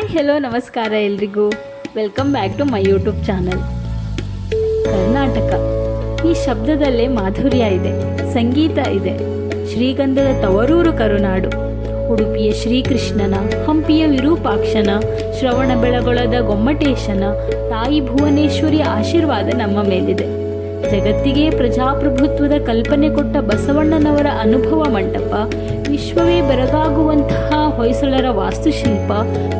Hi hello ನಮಸ್ಕಾರ ಎಲ್ರಿಗೂ. Welcome back to my YouTube channel Karnataka. ಈ ಶಬ್ದದಲ್ಲೇ ಮಾಧುರ್ಯ ಇದೆ, ಸಂಗೀತ ಇದೆ. ಶ್ರೀಗಂಧದ ತವರೂರು ಕರುನಾಡು. ಉಡುಪಿಯ ಶ್ರೀಕೃಷ್ಣನ, ಹಂಪಿಯ ವಿರೂಪಾಕ್ಷನ, ಶ್ರವಣ ಬೆಳಗೊಳದ ಗೊಮ್ಮಟೇಶನ, ತಾಯಿ ಭುವನೇಶ್ವರಿ ಆಶೀರ್ವಾದ ನಮ್ಮ ಮೇಲಿದೆ. ಜಗತ್ತಿಗೆ ಪ್ರಜಾಪ್ರಭುತ್ವದ ಕಲ್ಪನೆ ಕೊಟ್ಟ ಬಸವಣ್ಣನವರ ಅನುಭವ ಮಂಟಪ, ವಿಶ್ವವೇ ಬೆರಗಾಗುವಂತಹ ಹೊಯ್ಸಳರ ವಾಸ್ತುಶಿಲ್ಪ,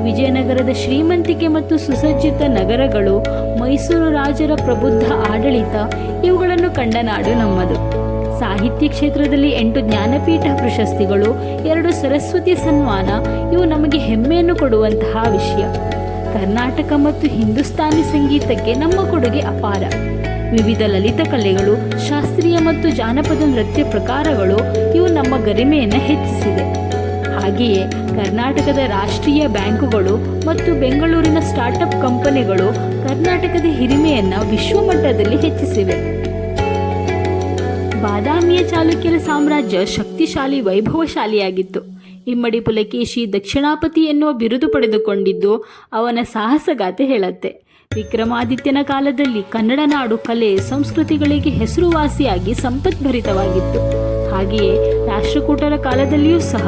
ವಿಜಯನಗರದ ಶ್ರೀಮಂತಿಕೆ ಮತ್ತು ಸುಸಜ್ಜಿತ ನಗರಗಳು, ಮೈಸೂರು ರಾಜರ ಪ್ರಬುದ್ಧ ಆಡಳಿತ, ಇವುಗಳನ್ನು ಕಂಡ ನಾಡು ನಮ್ಮದು. ಸಾಹಿತ್ಯ ಕ್ಷೇತ್ರದಲ್ಲಿ ಎಂಟು ಜ್ಞಾನಪೀಠ ಪ್ರಶಸ್ತಿಗಳು, ಎರಡು ಸರಸ್ವತಿ ಸನ್ಮಾನ, ಇವು ನಮಗೆ ಹೆಮ್ಮೆಯನ್ನು ಕೊಡುವಂತಹ ವಿಷಯ. ಕರ್ನಾಟಕ ಮತ್ತು ಹಿಂದೂಸ್ತಾನಿ ಸಂಗೀತಕ್ಕೆ ನಮ್ಮ ಕೊಡುಗೆ ಅಪಾರ. ವಿವಿಧ ಲಲಿತ ಕಲೆಗಳು, ಶಾಸ್ತ್ರೀಯ ಮತ್ತು ಜಾನಪದ ನೃತ್ಯ ಪ್ರಕಾರಗಳು ಇವು ನಮ್ಮ ಗರಿಮೆಯನ್ನು ಹೆಚ್ಚಿಸಿದೆ. ಹಾಗೆಯೇ ಕರ್ನಾಟಕದ ರಾಷ್ಟ್ರೀಯ ಬ್ಯಾಂಕುಗಳು ಮತ್ತು ಬೆಂಗಳೂರಿನ ಸ್ಟಾರ್ಟಪ್ ಕಂಪನಿಗಳು ಕರ್ನಾಟಕದ ಹಿರಿಮೆಯನ್ನು ವಿಶ್ವಮಟ್ಟದಲ್ಲಿ ಹೆಚ್ಚಿಸಿವೆ. ಬಾದಾಮಿಯ ಚಾಲುಕ್ಯರ ಸಾಮ್ರಾಜ್ಯ ಶಕ್ತಿಶಾಲಿ, ವೈಭವಶಾಲಿಯಾಗಿತ್ತು. ಇಮ್ಮಡಿ ಪುಲಕೇಶಿ ದಕ್ಷಿಣಾಪತಿ ಎನ್ನುವ ಬಿರುದು ಪಡೆದುಕೊಂಡಿದ್ದು ಅವನ ಸಾಹಸಗಾಥೆ ಹೇಳತ್ತೆ. ವಿಕ್ರಮಾದಿತ್ಯನ ಕಾಲದಲ್ಲಿ ಕನ್ನಡ ನಾಡು ಕಲೆ ಸಂಸ್ಕೃತಿಗಳಿಗೆ ಹೆಸರುವಾಸಿಯಾಗಿ ಸಂಪದ್ಭರಿತವಾಗಿತ್ತು ಹಾಗೆಯೇ ರಾಷ್ಟ್ರಕೂಟರ ಕಾಲದಲ್ಲಿಯೂ ಸಹ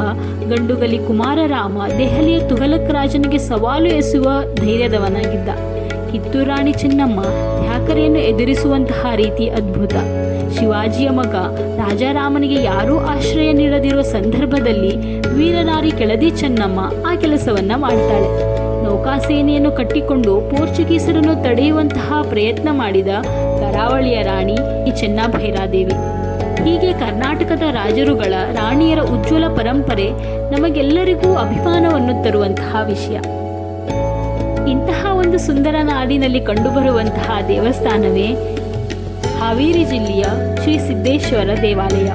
ಗಂಡುಗಲಿ ಕುಮಾರರಾಮ ದೆಹಲಿಯ ತುಘಲಕ್ ರಾಜನಿಗೆ ಸವಾಲು ಎಸೆಯುವ ಧೈರ್ಯದವನಾಗಿದ್ದ. ಕಿತ್ತೂರು ರಾಣಿ ಚೆನ್ನಮ್ಮ ತ್ಯಾಕರೆಯನ್ನು ಎದುರಿಸುವಂತಹ ರೀತಿ ಅದ್ಭುತ. ಶಿವಾಜಿಯ ಮಗ ರಾಜಾರಾಮನಿಗೆ ಯಾರೂ ಆಶ್ರಯ ನೀಡದಿರುವ ಸಂದರ್ಭದಲ್ಲಿ ವೀರನಾರಿ ಕೆಳದಿ ಚೆನ್ನಮ್ಮ ಆ ಕೆಲಸವನ್ನ ಮಾಡ್ತಾಳೆ. ನೌಕಾಸೇನೆಯನ್ನು ಕಟ್ಟಿಕೊಂಡು ಪೋರ್ಚುಗೀಸರನ್ನು ತಡೆಯುವಂತಹ ಪ್ರಯತ್ನ ಮಾಡಿದ ಕರಾವಳಿಯ ರಾಣಿ ಈ ಚೆನ್ನಭೈರಾದೇವಿ. ಹೀಗೆ ಕರ್ನಾಟಕದ ರಾಜರುಗಳ, ರಾಣಿಯರ ಉಜ್ವಲ ಪರಂಪರೆ ನಮಗೆಲ್ಲರಿಗೂ ಅಭಿಮಾನವನ್ನು ತರುವಂತಹ ವಿಷಯ. ಇಂತಹ ಒಂದು ಸುಂದರ ನಾಡಿನಲ್ಲಿ ಕಂಡುಬರುವಂತಹ ದೇವಸ್ಥಾನವೇ ಹಾವೇರಿ ಜಿಲ್ಲೆಯ ಶ್ರೀ ಸಿದ್ದೇಶ್ವರ ದೇವಾಲಯ.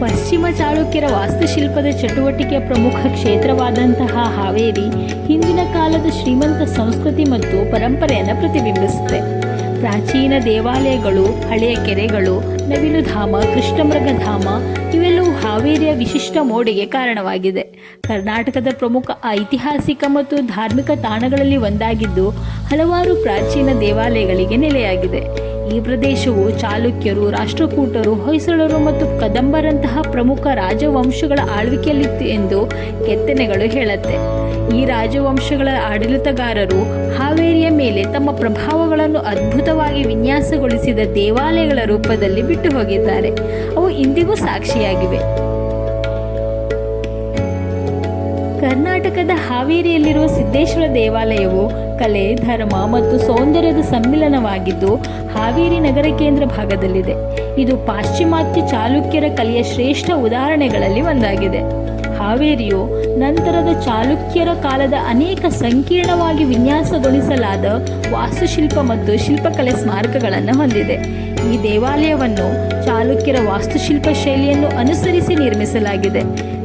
ಪಶ್ಚಿಮ ಚಾಳುಕ್ಯರ ವಾಸ್ತುಶಿಲ್ಪದ ಚಟುವಟಿಕೆಯ ಪ್ರಮುಖ ಕ್ಷೇತ್ರವಾದಂತಹ ಹಾವೇರಿ ಹಿಂದಿನ ಕಾಲದ ಶ್ರೀಮಂತ ಸಂಸ್ಕೃತಿ ಮತ್ತು ಪರಂಪರೆಯನ್ನು ಪ್ರತಿಬಿಂಬಿಸುತ್ತೆ. ಪ್ರಾಚೀನ ದೇವಾಲಯಗಳು, ಹಳೆಯ ಕೆರೆಗಳು ನವಿಲುಧಾಮ ಕೃಷ್ಣಮೃಗಧಾಮ ಇವೆಲ್ಲವೂ ಹಾವೇರಿಯ ವಿಶಿಷ್ಟ ಮೋಡಿಗೆ ಕಾರಣವಾಗಿದೆ. ಕರ್ನಾಟಕದ ಪ್ರಮುಖ ಐತಿಹಾಸಿಕ ಮತ್ತು ಧಾರ್ಮಿಕ ತಾಣಗಳಲ್ಲಿ ಒಂದಾಗಿದ್ದು ಹಲವಾರು ಪ್ರಾಚೀನ ದೇವಾಲಯಗಳಿಗೆ ನೆಲೆಯಾಗಿದೆ. ಈ ಪ್ರದೇಶವು ಚಾಲುಕ್ಯರು, ರಾಷ್ಟ್ರಕೂಟರು, ಹೊಯ್ಸಳರು ಮತ್ತು ಕದಂಬರಂತಹ ಪ್ರಮುಖ ರಾಜವಂಶಗಳ ಆಳ್ವಿಕೆಯಲ್ಲಿತ್ತು ಎಂದು ಕೆತ್ತನೆಗಳು ಹೇಳುತ್ತೆ. ಈ ರಾಜವಂಶಗಳ ಆಡಳಿತಗಾರರು ಹಾವೇರಿಯ ಮೇಲೆ ತಮ್ಮ ಪ್ರಭಾವಗಳನ್ನು ಅದ್ಭುತವಾಗಿ ವಿನ್ಯಾಸಗೊಳಿಸಿದ ದೇವಾಲಯಗಳ ರೂಪದಲ್ಲಿ ಬಿಟ್ಟು ಹೋಗಿದ್ದಾರೆ ಅವು ಇಂದಿಗೂ ಸಾಕ್ಷಿಯಾಗಿವೆ. ಕರ್ನಾಟಕದ ಹಾವೇರಿಯಲ್ಲಿರುವ ಸಿದ್ದೇಶ್ವರ ದೇವಾಲಯವು ಕಲೆ, ಧರ್ಮ ಮತ್ತು ಸೌಂದರ್ಯದ ಸಮ್ಮಿಲನವಾಗಿದ್ದು ಹಾವೇರಿ ನಗರ ಕೇಂದ್ರ ಭಾಗದಲ್ಲಿದೆ. ಇದು ಪಾಶ್ಚಿಮಾತ್ಯ ಚಾಲುಕ್ಯರ ಕಲೆಯ ಶ್ರೇಷ್ಠ ಉದಾಹರಣೆಗಳಲ್ಲಿ ಒಂದಾಗಿದೆ. ಹಾವೇರಿಯು ನಂತರದ ಚಾಲುಕ್ಯರ ಕಾಲದ ಅನೇಕ ಸಂಕೀರ್ಣವಾಗಿ ವಿನ್ಯಾಸಗೊಳಿಸಲಾದ ವಾಸ್ತುಶಿಲ್ಪ ಮತ್ತು ಶಿಲ್ಪಕಲೆ ಸ್ಮಾರಕಗಳನ್ನು ಹೊಂದಿದೆ. ಈ ದೇವಾಲಯವನ್ನು ಚಾಲುಕ್ಯರ ವಾಸ್ತುಶಿಲ್ಪ ಶೈಲಿಯನ್ನು ಅನುಸರಿಸಿ ನಿರ್ಮಿಸಲಾಗಿದೆ.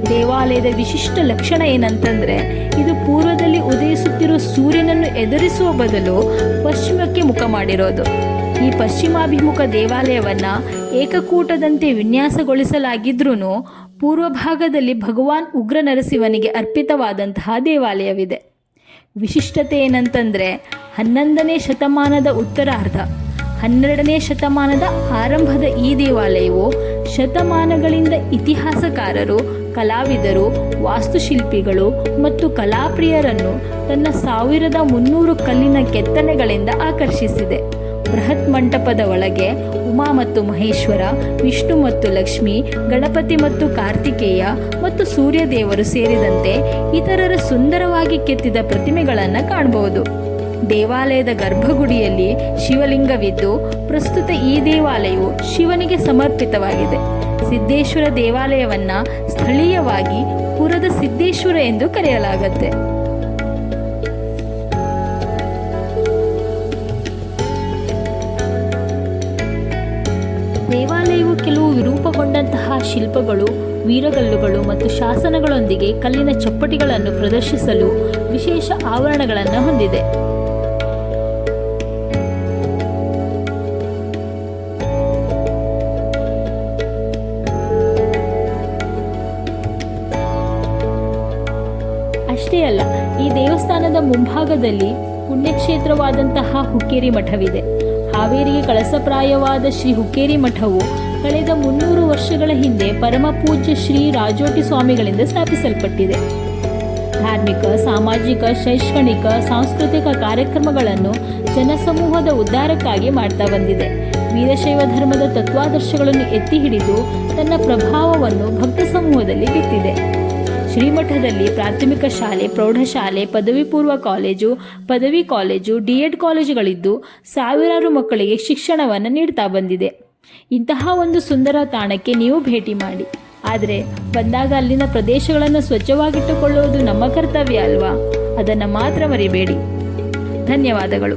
ದೇವಾಲಯದ ವಿಶಿಷ್ಟ ಲಕ್ಷಣ ಏನಂತಂದ್ರೆ, ಇದು ಪೂರ್ವದಲ್ಲಿ ಉದಯಿಸುತ್ತಿರುವ ಸೂರ್ಯನನ್ನು ಎದುರಿಸುವ ಬದಲು ಪಶ್ಚಿಮಕ್ಕೆ ಮುಖ ಮಾಡಿರೋದು. ಈ ಪಶ್ಚಿಮಾಭಿಮುಖ ದೇವಾಲಯವನ್ನ ಏಕಕೂಟದಂತೆ ವಿನ್ಯಾಸಗೊಳಿಸಲಾಗಿದ್ರೂ ಪೂರ್ವ ಭಾಗದಲ್ಲಿ ಭಗವಾನ್ ಉಗ್ರ ನರಸಿಂಹನಿಗೆ ಅರ್ಪಿತವಾದಂತಹ ದೇವಾಲಯವಿದೆ. ವಿಶಿಷ್ಟತೆ ಏನಂತಂದ್ರೆ, ಹನ್ನೊಂದನೇ ಶತಮಾನದ ಉತ್ತರಾರ್ಧ. ಹನ್ನೆರಡನೇ ಶತಮಾನದ ಆರಂಭದ ಈ ದೇವಾಲಯವು ಶತಮಾನಗಳಿಂದ ಇತಿಹಾಸಕಾರರು, ಕಲಾವಿದರು, ವಾಸ್ತುಶಿಲ್ಪಿಗಳು ಮತ್ತು ಕಲಾಪ್ರಿಯರನ್ನು ತನ್ನ ಸಾವಿರದ ಮುನ್ನೂರು ಕಲ್ಲಿನ ಕೆತ್ತನೆಗಳಿಂದ ಆಕರ್ಷಿಸಿದೆ. ಬೃಹತ್ ಮಂಟಪದ ಒಳಗೆ ಉಮಾ ಮತ್ತು ಮಹೇಶ್ವರ, ವಿಷ್ಣು ಮತ್ತು ಲಕ್ಷ್ಮಿ, ಗಣಪತಿ ಮತ್ತು ಕಾರ್ತಿಕೇಯ ಮತ್ತು ಸೂರ್ಯದೇವರು ಸೇರಿದಂತೆ ಇತರರ ಸುಂದರವಾಗಿ ಕೆತ್ತಿದ ಪ್ರತಿಮೆಗಳನ್ನು ಕಾಣಬಹುದು ದೇವಾಲಯದ ಗರ್ಭಗುಡಿಯಲ್ಲಿ ಶಿವಲಿಂಗವಿದ್ದು, ಪ್ರಸ್ತುತ ಈ ದೇವಾಲಯವು ಶಿವನಿಗೆ ಸಮರ್ಪಿತವಾಗಿದೆ. ಸಿದ್ದೇಶ್ವರ ದೇವಾಲಯವನ್ನ ಸ್ಥಳೀಯವಾಗಿ ಪುರದ ಸಿದ್ದೇಶ್ವರ ಎಂದು ಕರೆಯಲಾಗುತ್ತೆ. ದೇವಾಲಯವು ಕೆಲವು ವಿರೂಪಗೊಂಡಂತಹ ಶಿಲ್ಪಗಳು, ವೀರಗಲ್ಲುಗಳು ಮತ್ತು ಶಾಸನಗಳೊಂದಿಗೆ ಕಲ್ಲಿನ ಚಪ್ಪಟಿಗಳನ್ನು ಪ್ರದರ್ಶಿಸಲು ವಿಶೇಷ ಆವರಣಗಳನ್ನು ಹೊಂದಿದೆ. ಮುಂಭಾಗದಲ್ಲಿ ಪುಣ್ಯಕ್ಷೇತ್ರವಾದಂತಹ ಹುಕ್ಕೇರಿ ಮಠವಿದೆ. ಹಾವೇರಿಗೆ ಕಳಸಪ್ರಾಯವಾದ ಶ್ರೀ ಹುಕ್ಕೇರಿ ಮಠವು ಕಳೆದ ಮುನ್ನೂರು ವರ್ಷಗಳ ಹಿಂದೆ ಪರಮ ಪೂಜ್ಯ ಶ್ರೀ ರಾಜೋಟಿ ಸ್ವಾಮಿಗಳಿಂದ ಸ್ಥಾಪಿಸಲ್ಪಟ್ಟಿದೆ. ಧಾರ್ಮಿಕ, ಸಾಮಾಜಿಕ, ಶೈಕ್ಷಣಿಕ, ಸಾಂಸ್ಕೃತಿಕ ಕಾರ್ಯಕ್ರಮಗಳನ್ನು ಜನಸಮೂಹದ ಉದ್ಧಾರಕ್ಕಾಗಿ ಮಾಡ್ತಾ ಬಂದಿದೆ. ವೀರಶೈವ ಧರ್ಮದ ತತ್ವಾದರ್ಶಗಳನ್ನು ಎತ್ತಿ ಹಿಡಿದು ತನ್ನ ಪ್ರಭಾವವನ್ನು ಭಕ್ತ ಸಮೂಹದಲ್ಲಿ ಬಿತ್ತಿದೆ. ಶ್ರೀಮಠದಲ್ಲಿ ಪ್ರಾಥಮಿಕ ಶಾಲೆ, ಪ್ರೌಢಶಾಲೆ, ಪದವಿ ಪೂರ್ವ ಕಾಲೇಜು, ಪದವಿ ಕಾಲೇಜು ಡಿ ಎಡ್ ಕಾಲೇಜುಗಳಿದ್ದು ಸಾವಿರಾರು ಮಕ್ಕಳಿಗೆ ಶಿಕ್ಷಣವನ್ನು ನೀಡ್ತಾ ಬಂದಿದೆ. ಇಂತಹ ಒಂದು ಸುಂದರ ತಾಣಕ್ಕೆ ನೀವು ಭೇಟಿ ಮಾಡಿ. ಆದರೆ ಬಂದಾಗ ಅಲ್ಲಿನ ಪ್ರದೇಶಗಳನ್ನು ಸ್ವಚ್ಛವಾಗಿಟ್ಟುಕೊಳ್ಳುವುದು ನಮ್ಮ ಕರ್ತವ್ಯ ಅಲ್ವಾ? ಅದನ್ನು ಮಾತ್ರ ಮರಿಬೇಡಿ. ಧನ್ಯವಾದಗಳು.